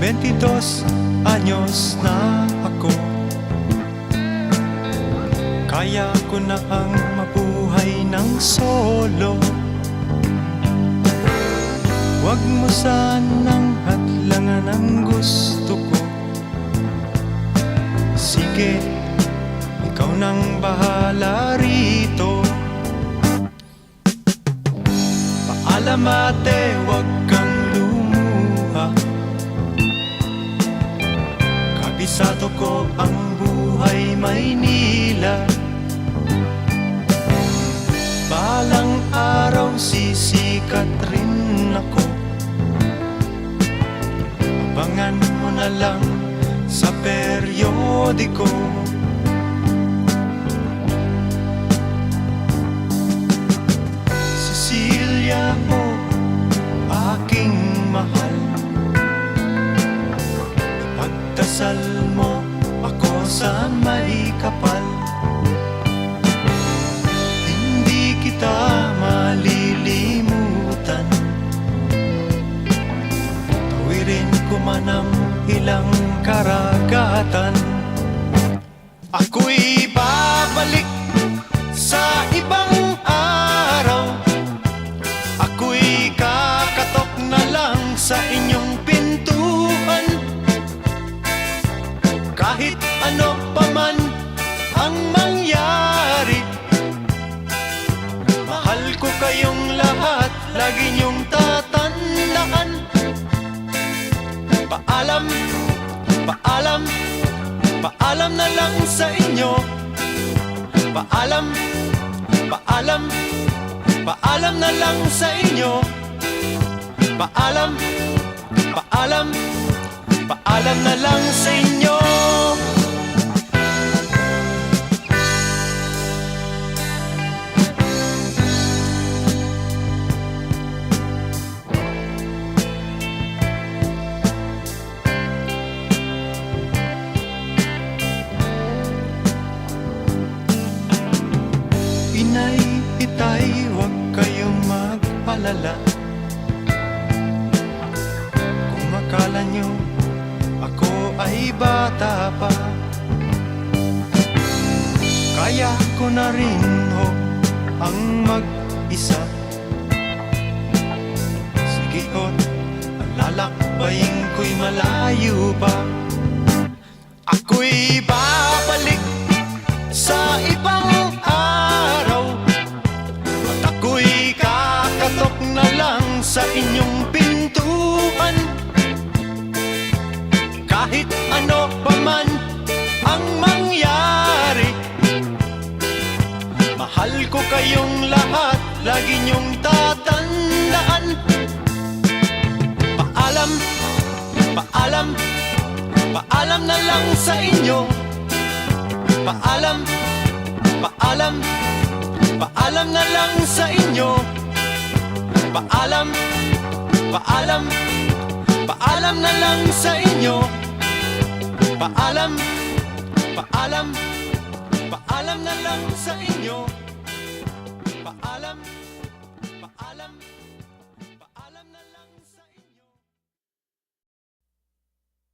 22 anyos na ako. Kaya ko na ang mabuhay ng solo. Huwag mo sanang hatlangan ang gusto ko. Sige, ikaw nang bahala rito. Paalam ate, huwag kang sisikat rin ako. Abangan mo na lang sa periodiko ilang karagatan. Ako'y babalik sa ibang araw. Ako'y kakatok na lang sa inyong pintuan. Kahit ano pa man paalam na lang sa inyo. Paalam, paalam, paalam na lang sa inyo. Paalam, paalam, paalam na lang sa inyo Inay, itay, huwag kayong mag-alala Kung akala nyo ako ay bata pa Kaya ko na rin ho ang mag-isa. Sige ho't, lalakbayin ko'y malayo pa. Ako'y babalik sa ibang Mahal ko kayong lahat, lagi niyong tatandaan. Paalam, paalam, paalam na lang sa inyo. Paalam, paalam, paalam na lang sa inyo. Paalam, paalam, paalam na lang sa inyo. Paalam, paalam, paalam na lang sa inyo